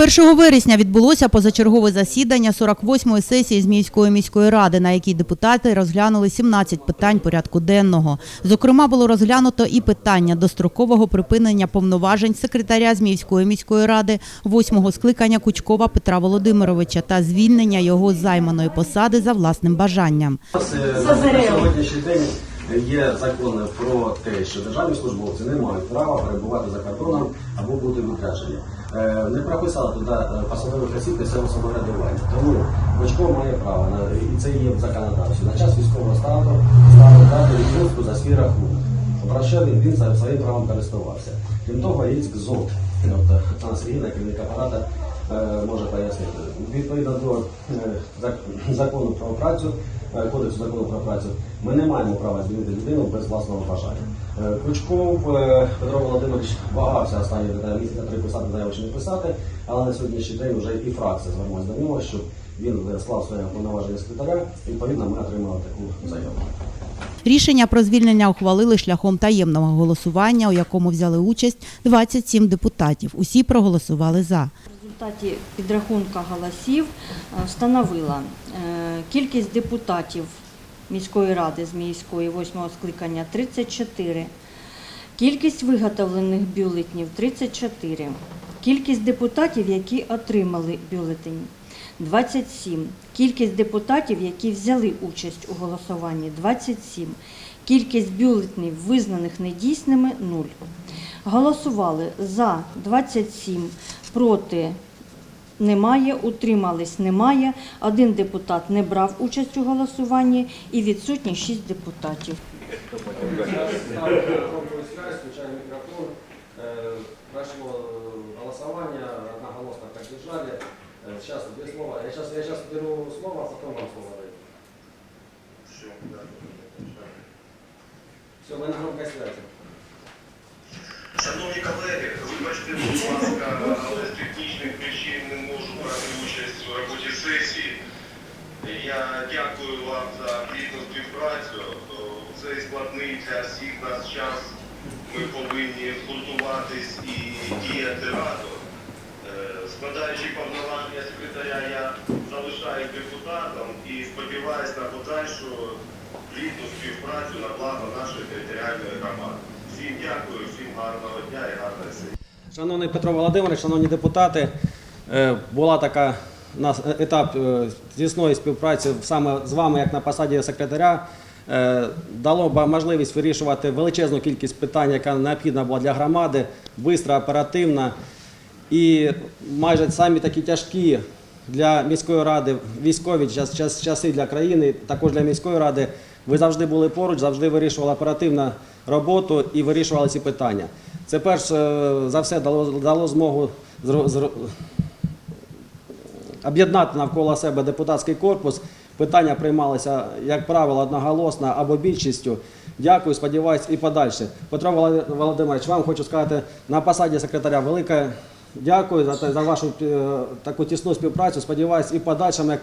1 вересня відбулося позачергове засідання 48-ї сесії Зміївської міської ради, на якій депутати розглянули 17 питань порядку денного. Зокрема, було розглянуто і питання дострокового припинення повноважень секретаря Зміївської міської ради, 8-го скликання Кучкова Петра Володимировича та звільнення його займаної посади за власним бажанням. Сьогоднішній день є закони про те, що державні службовці не мають права перебувати за кордоном або бути відряджені. Е, Не прописали туди е, посадових осіб місцевого самоврядування. Тому Бочко має право на і це є в законодавстві. На час військового стану стану дати відпустку за свій рахунок. Про він, за своїм правом користувався. Крім того, є КЗОТ. Тобто Анна Сергійна, керівник апарата, е, може пояснити. Відповідно до е, закону про працю, е, кодексу закону про працю, ми не маємо права звільнити людину без власного бажання. Е, Крючков е, Петро Володимирович вагався останні місяці три писати заяву чи не писати, але на сьогоднішній день вже і фракція звернулася до нього, щоб він склав своє повноваження секретаря. Відповідно, ми отримали таку заяву. Рішення про звільнення ухвалили шляхом таємного голосування, у якому взяли участь 27 депутатів. Усі проголосували за. Результаті підрахунка голосів е, встановила е, кількість депутатів міської ради з міської 8 скликання 34, кількість виготовлених бюлетнів 34, кількість депутатів, які отримали бюлетень 27, кількість депутатів, які взяли участь у голосуванні 27, кількість бюлетнів, визнаних недійсними 0. Голосували за 27, проти немає, утримались немає. Один депутат не брав участь у голосуванні і відсутні 6 депутатів. Включаем микрофон. Э, Прошло э, голосование, одноголосно поддержали. Э, Сейчас две слова. Я сейчас, я сейчас беру слово, а потом вам слово даю. Все, мы на громкой связи. Шановні колеги, вибачте, будь ласка, але з технічних причин не можу брати участь у роботі сесії. Я дякую вам за плідну співпрацю. Цей складний для всіх нас час ми повинні згуртуватись і діяти разом. Е, Складаючи повноваження секретаря, я залишаюсь депутатом і сподіваюся на подальшу плідну співпрацю на благо нашої територіальної громади. Всім дякую, всім гарного дня і гарної сесії. Шановний Петро Володимирович, шановні депутати, е, була така нас етап е, тісної співпраці саме з вами, як на посаді секретаря. Е, Дало б можливість вирішувати величезну кількість питань, яка необхідна була для громади, швидко, оперативно. І майже самі такі тяжкі для міської ради, військові час, час, часи для країни, також для міської ради. Ви завжди були поруч, завжди вирішували оперативну роботу і вирішували ці питання. Це перш е, за все дало, дало змогу об'єднати навколо себе депутатський корпус. Питання приймалися, як правило, одноголосно або більшістю. Дякую, сподіваюсь, і подальше. Петро Володимирович, вам хочу сказати на посаді секретаря велике дякую за, за вашу е, таку тісну співпрацю. Сподіваюсь, і в подальшому, як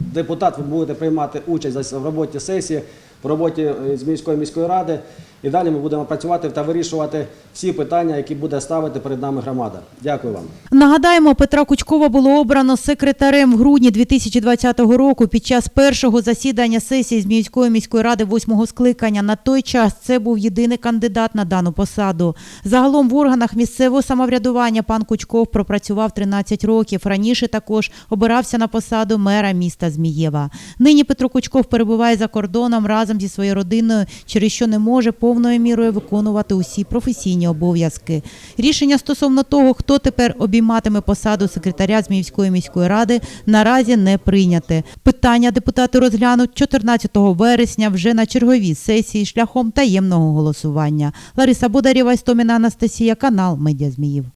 депутат, ви будете приймати участь в роботі сесії, роботі е, з міської міської ради. І далі ми будемо працювати та вирішувати всі питання, які буде ставити перед нами громада. Дякую вам. Нагадаємо, Петра Кучкова було обрано секретарем в грудні 2020 року під час першого засідання сесії Зміївської міської ради восьмого скликання. На той час це був єдиний кандидат на дану посаду. Загалом в органах місцевого самоврядування пан Кучков пропрацював 13 років. Раніше також обирався на посаду мера міста Змієва. Нині Петро Кучков перебуває за кордоном разом зі своєю родиною, через що не може повною мірою виконувати усі професійні обов'язки. Рішення стосовно того, хто тепер обійматиме посаду секретаря Зміївської міської ради, наразі не прийняте. Питання депутати розглянуть 14 вересня вже на черговій сесії шляхом таємного голосування. Лариса Бодарєва, Істоміна Анастасія, канал Медіа Зміїв.